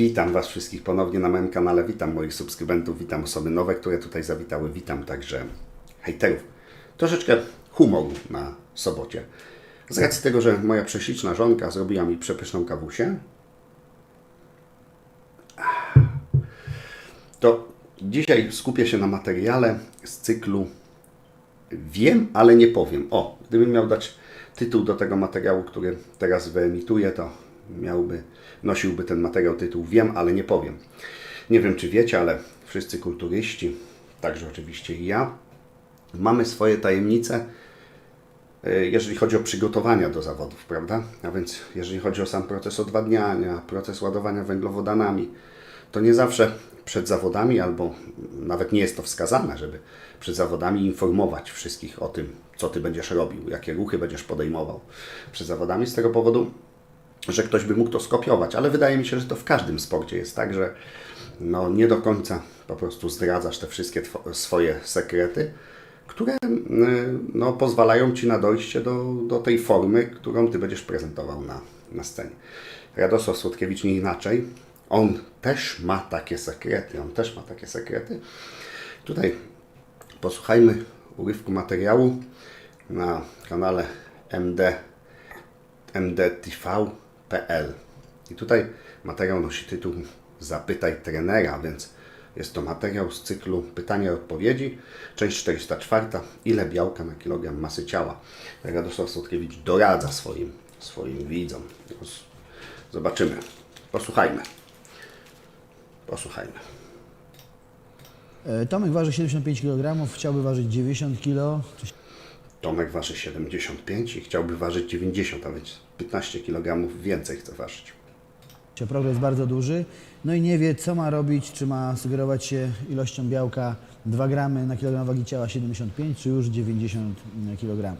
Witam Was wszystkich ponownie na moim kanale. Witam moich subskrybentów, witam osoby nowe, które tutaj zawitały. Witam także hejterów. Troszeczkę humoru na sobocie. Z racji tego, że moja prześliczna żonka zrobiła mi przepyszną kawusię, to dzisiaj skupię się na materiale z cyklu Wiem, ale nie powiem. O, gdybym miał dać tytuł do tego materiału, który teraz wyemituję, to miałby, nosiłby ten materiał tytuł Wiem, ale nie powiem. Nie wiem, czy wiecie, ale wszyscy kulturyści, także oczywiście i ja, mamy swoje tajemnice, e, jeżeli chodzi o przygotowania do zawodów, prawda? A więc jeżeli chodzi o sam proces odwadniania, proces ładowania węglowodanami, to nie zawsze przed zawodami, albo nawet nie jest to wskazane, żeby przed zawodami informować wszystkich o tym, co ty będziesz robił, jakie ruchy będziesz podejmował przed zawodami, z tego powodu, że ktoś by mógł to skopiować, ale wydaje mi się, że to w każdym sporcie jest tak, że no, nie do końca po prostu zdradzasz te wszystkie swoje sekrety, które y, no, pozwalają Ci na dojście do, do tej formy, którą Ty będziesz prezentował na, na scenie. Radosław Słodkiewicz nie inaczej. On też ma takie sekrety, on też ma takie sekrety. Tutaj posłuchajmy urywku materiału na kanale MD, I tutaj materiał nosi tytuł Zapytaj trenera, więc jest to materiał z cyklu Pytania i odpowiedzi, część 404. Ile białka na kilogram masy ciała? Radosław Słodkiewicz doradza swoim, swoim widzom. Zobaczymy. Posłuchajmy. Posłuchajmy. E, Tomek waży 75 kg, chciałby ważyć 90 kg. Tomek waży 75 i chciałby ważyć 90, a więc 15 kg więcej chce ważyć. Progres bardzo duży. No i nie wie, co ma robić, czy ma sugerować się ilością białka 2 gramy na kilogram wagi ciała 75, czy już 90 kg.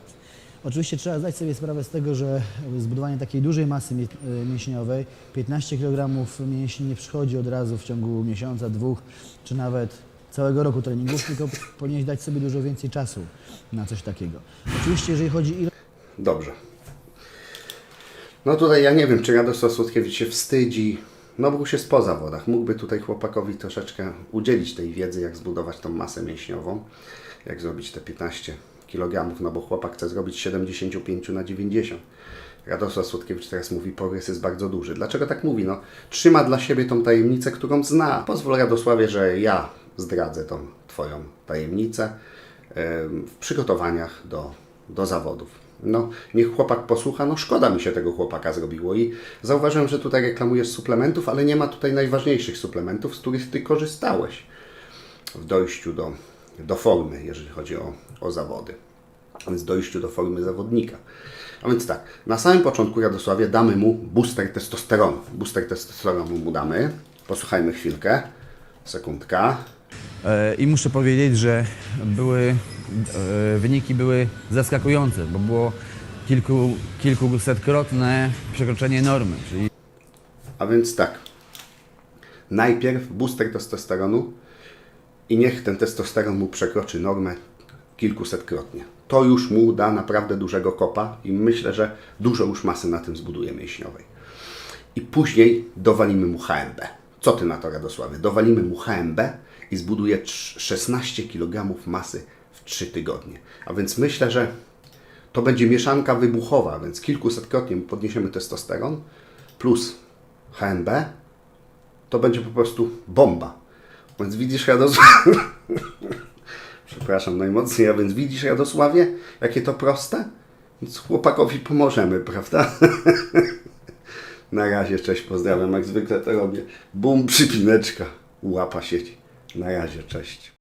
Oczywiście trzeba zdać sobie sprawę z tego, że zbudowanie takiej dużej masy e, mięśniowej, 15 kg mięśni nie przychodzi od razu w ciągu miesiąca, dwóch, czy nawet całego roku treningów, tylko powinieneś dać sobie dużo więcej czasu na coś takiego. Oczywiście, jeżeli chodzi o Dobrze. No tutaj ja nie wiem, czy Radosław Słodkiewicz się wstydzi. No bo już jest po zawodach. Mógłby tutaj chłopakowi troszeczkę udzielić tej wiedzy, jak zbudować tą masę mięśniową, jak zrobić te 15 kg, no bo chłopak chce zrobić z 75 na 90. Radosław Słodkiewicz teraz mówi, progres jest bardzo duży. Dlaczego tak mówi? No, trzyma dla siebie tą tajemnicę, którą zna. Pozwól Radosławie, że ja zdradzę tą Twoją tajemnicę em, w przygotowaniach do, do zawodów. No, niech chłopak posłucha, no szkoda mi się tego chłopaka zrobiło i zauważyłem, że tutaj reklamujesz suplementów, ale nie ma tutaj najważniejszych suplementów, z których Ty korzystałeś w dojściu do, do formy, jeżeli chodzi o, o zawody. A więc dojściu do formy zawodnika. A więc tak, na samym początku Radosławie damy mu booster testosteronu. Booster testosteronu mu damy. Posłuchajmy chwilkę. Sekundka. E, I muszę powiedzieć, że były, e, wyniki były zaskakujące, bo było kilku, kilkusetkrotne przekroczenie normy. Czyli A więc tak. Najpierw booster testosteronu i niech ten testosteron mu przekroczy normę kilkusetkrotnie. To już mu da naprawdę dużego kopa i myślę, że dużo już masy na tym zbuduje mięśniowej. I później dowalimy mu HMB. Co ty na to, Radosławie? Dowalimy mu HMB i zbuduje trz- 16 kg masy w 3 tygodnie. A więc myślę, że to będzie mieszanka wybuchowa, więc kilkusetkrotnie podniesiemy testosteron plus HMB, to będzie po prostu bomba. Więc widzisz, Radosławie, przepraszam najmocniej, a więc widzisz, Radosławie, jakie to proste? Więc chłopakowi pomożemy, prawda? Na razie, cześć, pozdrawiam, jak zwykle to robię. Bum, przypineczka, łapa sieci. Na razie, cześć.